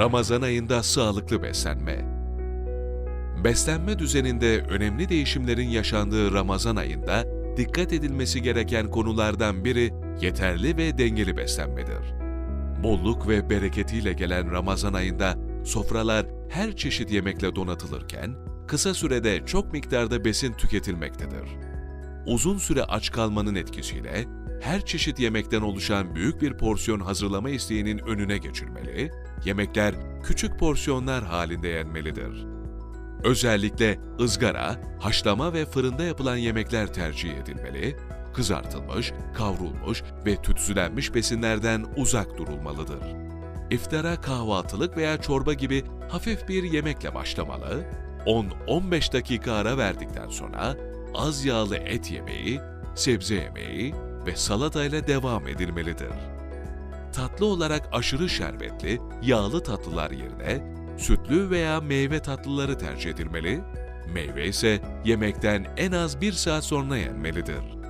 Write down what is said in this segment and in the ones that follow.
Ramazan ayında sağlıklı beslenme. Beslenme düzeninde önemli değişimlerin yaşandığı Ramazan ayında dikkat edilmesi gereken konulardan biri yeterli ve dengeli beslenmedir. Bolluk ve bereketiyle gelen Ramazan ayında sofralar her çeşit yemekle donatılırken kısa sürede çok miktarda besin tüketilmektedir. Uzun süre aç kalmanın etkisiyle her çeşit yemekten oluşan büyük bir porsiyon hazırlama isteğinin önüne geçilmeli, yemekler küçük porsiyonlar halinde yenmelidir. Özellikle ızgara, haşlama ve fırında yapılan yemekler tercih edilmeli, kızartılmış, kavrulmuş ve tütsülenmiş besinlerden uzak durulmalıdır. İftara kahvaltılık veya çorba gibi hafif bir yemekle başlamalı, 10-15 dakika ara verdikten sonra az yağlı et yemeği, sebze yemeği ve salatayla devam edilmelidir. Tatlı olarak aşırı şerbetli, yağlı tatlılar yerine sütlü veya meyve tatlıları tercih edilmeli, meyve ise yemekten en az bir saat sonra yenmelidir.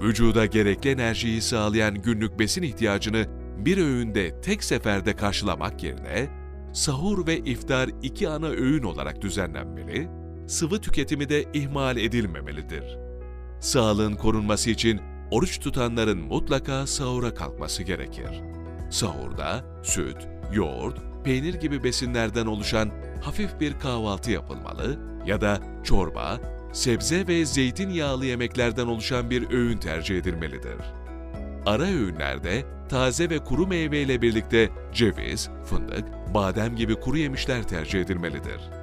Vücuda gerekli enerjiyi sağlayan günlük besin ihtiyacını bir öğünde tek seferde karşılamak yerine, sahur ve iftar iki ana öğün olarak düzenlenmeli, sıvı tüketimi de ihmal edilmemelidir. Sağlığın korunması için oruç tutanların mutlaka sahura kalkması gerekir. Sahurda süt, yoğurt, peynir gibi besinlerden oluşan hafif bir kahvaltı yapılmalı ya da çorba, sebze ve zeytinyağlı yemeklerden oluşan bir öğün tercih edilmelidir. Ara öğünlerde taze ve kuru meyve ile birlikte ceviz, fındık, badem gibi kuru yemişler tercih edilmelidir.